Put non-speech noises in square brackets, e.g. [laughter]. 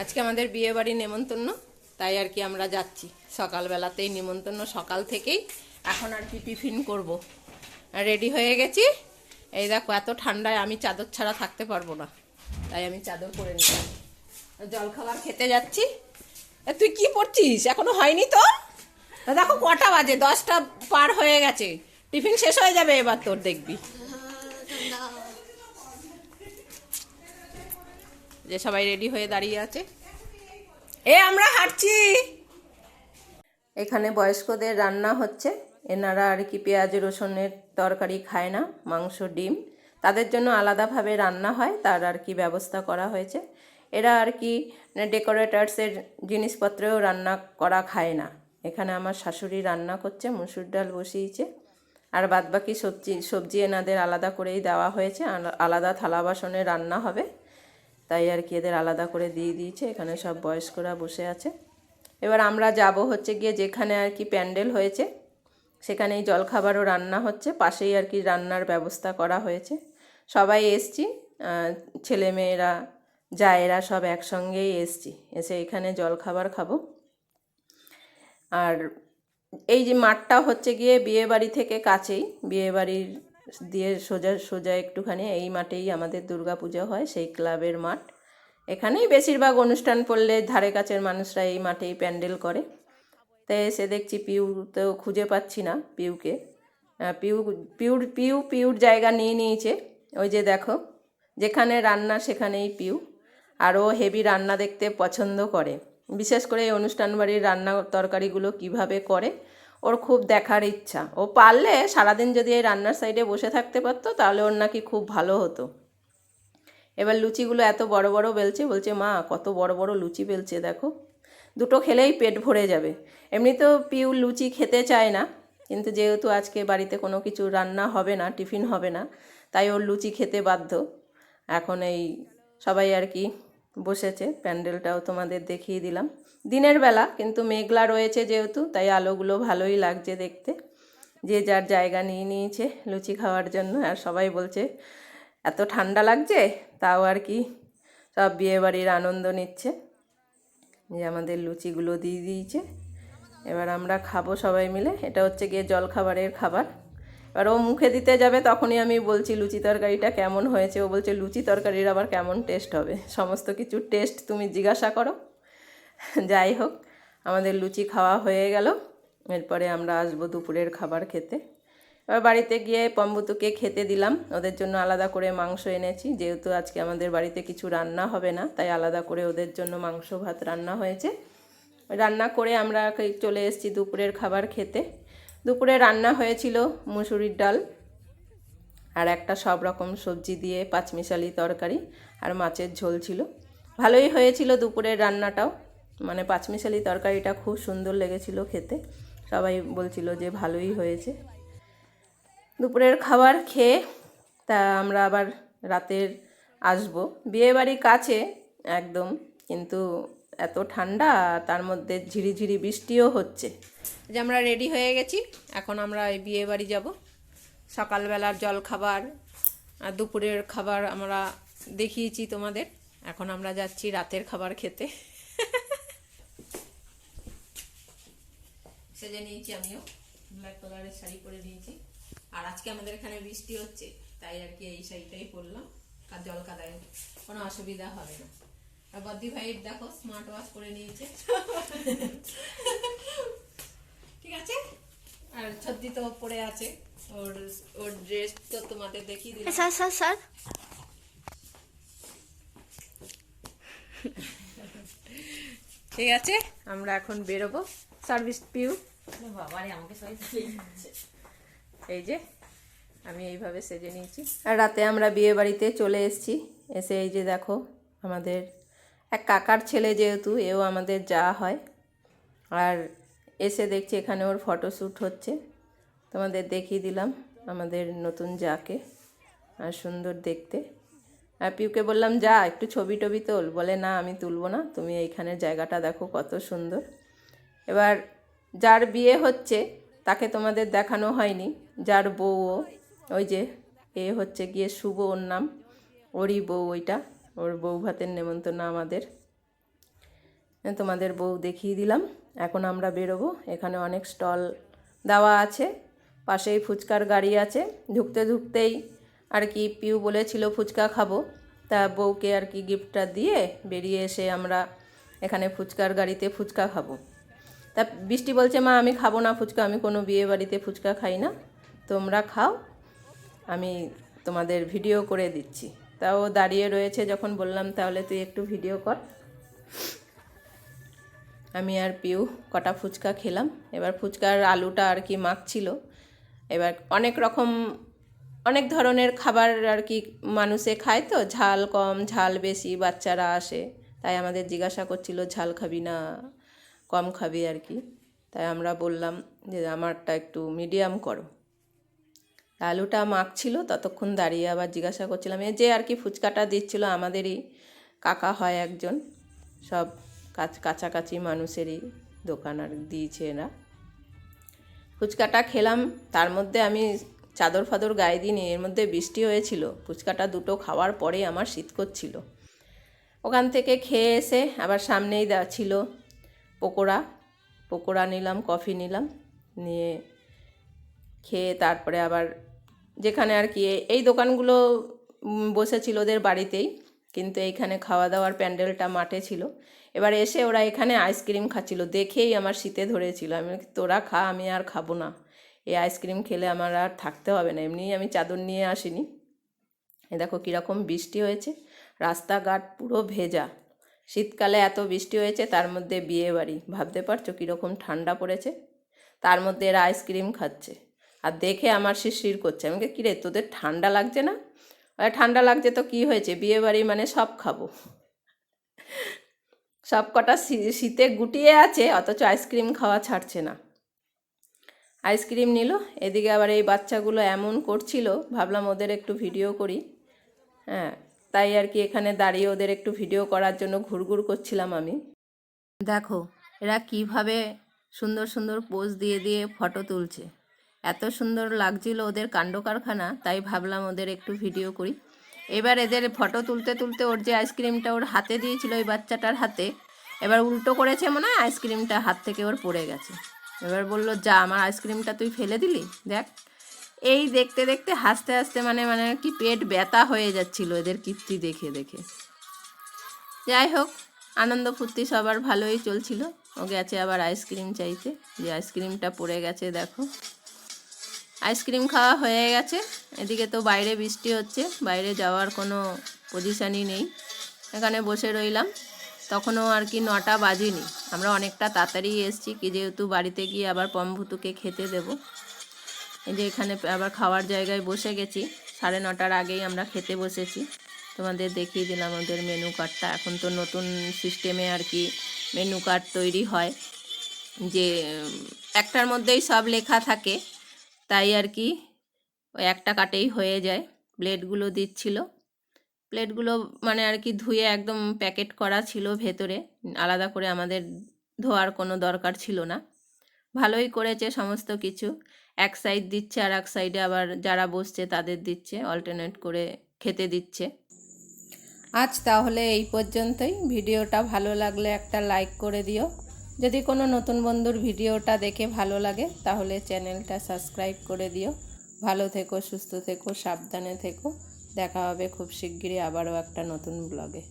আজকে আমাদের বিয়ে বাড়ি নেমন্তন্ন, তাই আর কি আমরা যাচ্ছি। সকালবেলাতেই নিমন্তন্ন, সকাল থেকেই এখন আর কি টিফিন করব। রেডি হয়ে গেছি। এই দেখো, এত ঠান্ডায় আমি চাদর ছাড়া থাকতে পারব না। তাই আমি চাদর পরে নিলাম। জল খাবার খেতে যাচ্ছি। তুই কি পড়ছিস? এখনও হয়নি তো? দেখো, কটা বাজে, দশটা পার হয়ে গেছে। টিফিন শেষ হয়ে যাবে, এবার তোর দেখবি। যে সবাই রেডি হয়ে দাঁড়িয়ে আছে। এ, আমরা হাঁটছি। এখানে বয়স্কদের রান্না হচ্ছে। এনারা আর কি পেঁয়াজ, রসুনের তরকারি খায় না, মাংস, ডিম। তাদের জন্য আলাদাভাবে রান্না হয়, তার আর কি ব্যবস্থা করা হয়েছে। এরা আর কি ডেকোরেটার্সের জিনিসপত্রেও রান্না করা খায় না। এখানে আমার শাশুড়ি রান্না করছে, মুসুর ডাল বসিয়েছে। আর বাদবাকি সবজি সবজি এনাদের আলাদা করেই দেওয়া হয়েছে। আলা- আলাদা থালা বাসনে রান্না হবে। তাই আর কি এদের আলাদা করে দিয়ে দিয়েছে এখানে সব বয়স্করা বসে আছে। এবার আমরা যাব হচ্ছে গিয়ে যেখানে আর কি প্যান্ডেল হয়েছে সেখানেই জলখাবারও রান্না হচ্ছে পাশেই আর কি রান্নার ব্যবস্থা করা হয়েছে। সবাই এসছি আহ, ছেলেমেয়েরা জায়েরা সব একসঙ্গেই এসছি এসে এখানে জলখাবার খাব। আর এই যে মাঠটা হচ্ছে গিয়ে বিয়েবাড়ি থেকে কাছেই বিয়ে বাড়ির দিয়ে সোজা সোজা একটুখানি এই মাঠেই আমাদের দুর্গা পুজো হয়, সেই ক্লাবের মাঠ। এখানেই বেশিরভাগ অনুষ্ঠান পড়লে ধারে কাছের মানুষরা এই মাঠেই প্যান্ডেল করে। তাই এসে দেখছি পিউ তো খুঁজে পাচ্ছি না পিউকে। পিউ, পিউর পিউ পিউর জায়গা নিয়ে নিয়েছে। ওই যে দেখো, যেখানে রান্না সেখানেই পিউ। আরও হেভি রান্না দেখতে পছন্দ করে। বিশেষ করে এই অনুষ্ঠান বাড়ির রান্না তরকারিগুলো কীভাবে করে ওর খুব দেখার ইচ্ছা। ও পারলে সারাদিন যদি এই রান্নার সাইডে বসে থাকতে পারতো, তাহলে ওর নাকি খুব ভালো হতো। এবার লুচিগুলো এত বড় বড় বেলছে, বলছে, মা, কত বড় বড় লুচি বেলছে, দেখো। দুটো খেলেই পেট ভরে যাবে। এমনিতেও পিউ লুচি খেতে চায় না, কিন্তু যেহেতু আজকে বাড়িতে কোনো কিছু রান্না হবে না, টিফিন হবে না, তাই ওর লুচি খেতে বাধ্য। এখন এই সবাই আর কি বসেছে, প্যান্ডেলটাও তোমাদের দেখিয়ে দিলাম। দিনের বেলা কিন্তু মেঘলা রয়েছে যেহেতু, তাই আলোগুলো ভালোই লাগছে দেখতে। যে যার জায়গা নিয়ে নিয়েছে লুচি খাওয়ার জন্য, আর সবাই বলছে, এত ঠান্ডা লাগছে? তাও আর কি সব বিয়েবাড়ির আনন্দ নিচ্ছে। যে আমাদের লুচিগুলো দিয়ে দিয়েছে। এবার আমরা খাব সবাই মিলে। এটা হচ্ছে গিয়ে জলখাবারের খাবার। এবার ও মুখে দিতে যাবে তখনই আমি বলছি, লুচি তরকারিটা কেমন হয়েছে? ও বলছে, লুচি তরকারির আবার কেমন টেস্ট হবে? সমস্ত কিছু টেস্ট তুমি জিজ্ঞাসা করো। [laughs] যাই হোক, আমাদের লুচি খাওয়া হয়ে গেল। এরপরে আমরা আসব দুপুরের খাবার খেতে। এবার বাড়িতে গিয়ে পম্বুতুকে খেতে দিলাম। ওদের জন্য আলাদা করে মাংস এনেছি। যেহেতু আজকে আমাদের বাড়িতে কিছু রান্না হবে না, তাই আলাদা করে ওদের জন্য মাংস ভাত রান্না হয়েছে। রান্না করে আমরা চলে এসেছি দুপুরের খাবার খেতে। দুপুরে রান্না হয়েছিল মুসুরির ডাল আর একটা সব রকম সবজি দিয়ে পাঁচমিশালি তরকারি আর মাছের ঝোল ছিল। ভালোই হয়েছিল দুপুরের রান্নাটাও। মানে পাঁচমিশালি তরকারিটা খুব সুন্দর লেগেছিল খেতে। সবাই বলছিল যে ভালোই হয়েছে। দুপুরের খাবার খেয়ে তা আমরা আবার রাতের আসব। বিয়েবাড়ি কাছে একদম, কিন্তু এত ঠান্ডা, তার মধ্যে ঝিরিঝিরি বৃষ্টিও হচ্ছে। যে আমরা রেডি হয়ে গেছি, এখন আমরা এই বিয়ে বাড়ি যাব। সকালবেলার জল খাবার আর দুপুরের খাবার আমরা দেখিয়েছি তোমাদের। এখন আমরা যাচ্ছি রাতের খাবার খেতে। সেজে নিয়েছি আমিও। ব্ল্যাক কালারের শাড়ি পরে নিয়েছি। আর আজকে আমাদের এখানে বৃষ্টি হচ্ছে, তাই আর কি এই শাড়িটাই পরলাম। আর জল কাদায় কোনো অসুবিধা হবে না। বদ্দি ভাই দেখো স্মার্ট ওয়াশ করে নিয়েছে। ঠিক আছে? আর ছদ্দি তো পরে আছে। ওর ওর ড্রেস তো তোমাদের দেখিয়ে দিলাম। Sir sir sir. ঠিক আছে? আমরা এখন বেরোবো। সার্ভিস পিউ বাবারে আমাকে সবাই এই যে আমি এইভাবে সেজে নিয়েছি। আর রাতে আমরা বিয়ে বাড়িতে চলে এসেছি। এসে এই যে দেখো আমাদের এক কাকার ছেলে যেহেতু, এও আমাদের যা হয়। আর এসে দেখছি এখানে ওর ফটোশ্যুট হচ্ছে। তোমাদের দেখিয়ে দিলাম আমাদের নতুন যাকে, আর সুন্দর দেখতে। আর পিউকে বললাম, যা, একটু ছবি টবি তোল। বলে, না, আমি তুলবো না। তুমি এইখানের জায়গাটা দেখো, কত সুন্দর। এবার যার বিয়ে হচ্ছে, তাকে তোমাদের দেখানো হয়নি। যার বউও, ওই যে, এ হচ্ছে গিয়ে শুভ ওর নাম, ওরই বউ ওইটা। ওর বউ ভাতের নেমন্তন্ন আমাদের। তোমাদের বউ দেখিয়ে দিলাম। এখন আমরা বেরোবো। এখানে অনেক স্টল দেওয়া আছে। পাশেই ফুচকার গাড়ি আছে। ঢুকতে ঢুকতেই আর কি পিউ বলেছিল ফুচকা খাব। তা বউকে আর কি গিফটটা দিয়ে বেরিয়ে এসে আমরা এখানে ফুচকার গাড়িতে ফুচকা খাব। তা বৃষ্টি বলছে, মা, আমি খাব না ফুচকা। আমি কোনো বিয়ে বাড়িতে ফুচকা খাই না। তোমরা খাও। আমি তোমাদের ভিডিও করে দিচ্ছি। তাও দাঁড়িয়ে রয়েছে যখন বললাম, তাহলে তুই একটু ভিডিও কর। আমি আর পিউ কটা ফুচকা খেলাম। এবার ফুচকার আলুটা আর কি মাখছিল। এবার অনেক রকম, অনেক ধরনের খাবার আর কি মানুষে খায় তো, ঝাল কম, ঝাল বেশি, বাচ্চারা আসে, তাই আমাদের জিজ্ঞাসা করছিল, ঝাল খাবি না, কম খাবি আর কি? তাই আমরা বললাম যে, আমারটা একটু মিডিয়াম করো। আলুটা মাখছিল, ততক্ষণ দাঁড়িয়ে আবার জিজ্ঞাসা করছিলাম এই যে আর কি ফুচকাটা দিচ্ছিল, আমাদেরই? কাকা হয় একজন। সব কাছ, কাছাকাছি মানুষেরই দোকান আর দিয়েছে এরা। ফুচকাটা খেলাম, তার মধ্যে আমি চাদর ফাদর গায়ে দিইনি, এর মধ্যে বৃষ্টি হয়েছিল। ফুচকাটা দুটো খাওয়ার পরে আমার শীত করছিল। ওখান থেকে খেয়ে এসে আবার সামনেই ছিল, পকোড়া। পকোড়া নিলাম, কফি নিলাম, নিয়ে খেয়ে তারপরে আবার যেখানে আর কি, এই দোকানগুলো বসেছিল ওদের বাড়িতেই, কিন্তু এইখানে খাওয়া দাওয়ার প্যান্ডেলটা মাঠে ছিল। এবার এসে ওরা এখানে আইসক্রিম খাচ্ছিল, দেখেই আমার শীতে ধরেছিল। আমি তোরা খা, আমি আর খাব না। এই আইসক্রিম খেলে আমার আর থাকতে হবে না। এমনিই আমি চাদর নিয়ে আসিনি। এ দেখো কীরকম বৃষ্টি হয়েছে। রাস্তাঘাট পুরো ভেজা। শীতকালে এত বৃষ্টি হয়েছে, তার মধ্যে বিয়ে বাড়ি ভাবতে পারছ কীরকম ঠান্ডা পড়েছে? তার মধ্যে এরা আইসক্রিম খাচ্ছে। আর দেখে আমার শিরশির করছে। আমাকে কিরে, তোদের ঠান্ডা লাগছে না? ঠান্ডা লাগছে তো কি হয়েছে? বিয়ে বাড়ি মানে সব খাব। সব কটা শীতে গুটিয়ে আছে, অথচ আইসক্রিম খাওয়া ছাড়ছে না। আইসক্রিম নিল, এদিকে আবার এই বাচ্চাগুলো এমন করছিল, ভাবলাম ওদের একটু ভিডিও করি। হ্যাঁ তাই আর কি এখানে দাঁড়িয়ে ওদের একটু ভিডিও করার জন্য ঘুরঘুর করছিলাম আমি। দেখো, এরা কীভাবে সুন্দর সুন্দর পোজ দিয়ে দিয়ে ফটো তুলছে। এত সুন্দর লাগছিল ওদের কাণ্ড কারখানা তাই ভাবলাম ওদের একটু ভিডিও করি। এবার এদের ফটো তুলতে তুলতে ওর যে আইসক্রিমটা ওর হাতে দিয়েছিল ওই বাচ্চাটার হাতে, এবার উল্টো করেছে মনে হয় আইসক্রিমটা হাত থেকে ওর পড়ে গেছে। এবার বলল, যা, আমার আইসক্রিমটা তুই ফেলে দিলি? দেখ। এই দেখতে দেখতে হাসতে হাসতে মানে মানে কি পেট ব্যথা হয়ে যাচ্ছিল এদের কীর্তি দেখে দেখে। যাই হোক, আনন্দ ফুর্তি সবার ভালোই চলছিল। ও গেছে আবার আইসক্রিম চাইতে। যে আইসক্রিমটা পড়ে গেছে, দেখো। আইসক্রিম খাওয়া হয়ে গেছে। এদিকে তো বাইরে বৃষ্টি হচ্ছে, বাইরে যাওয়ার কোনো পজিশানই নেই। এখানে বসে রইলাম। তখনও আর কি নটা বাজেনি। আমরা অনেকটা তাড়াতাড়ি এসেছি কি যেহেতু বাড়িতে গিয়ে আবার পম্ভুতুকে খেতে দেবো। এই যে এখানে আবার খাওয়ার জায়গায় বসে গেছি। সাড়ে নটার আগেই আমরা খেতে বসেছি। তোমাদের দেখিয়ে দিলাম ওদের মেনু কার্ডটা এখন তো নতুন সিস্টেমে আর কি মেনু কার্ড তৈরি হয়। যে একটার মধ্যেই সব লেখা থাকে। তাই আর কি, ওই একটা কাটেই হয়ে যায়। প্লেটগুলো দিচ্ছিল। প্লেটগুলো মানে আর কি ধুয়ে একদম প্যাকেট করা ছিল ভেতরে। আলাদা করে আমাদের ধোয়ার কোনো দরকার ছিল না। ভালোই করেছে সমস্ত কিছু। এক সাইড দিচ্ছে আর এক সাইডে আবার যারা বসছে তাদের দিচ্ছে অল্টারনেট করে খেতে দিচ্ছে। আজ তাহলে এই পর্যন্তই। ভিডিওটা ভালো লাগলে একটা লাইক করে দিও। যদি কোনো নতুন বন্ধুর ভিডিওটা দেখে ভালো লাগে, তাহলে চ্যানেলটা সাবস্ক্রাইব করে দিও। ভালো থেকো, সুস্থ থেকো, সাবধানে থেকো। দেখা হবে খুব শিগগিরই আবারও একটা নতুন ব্লগে।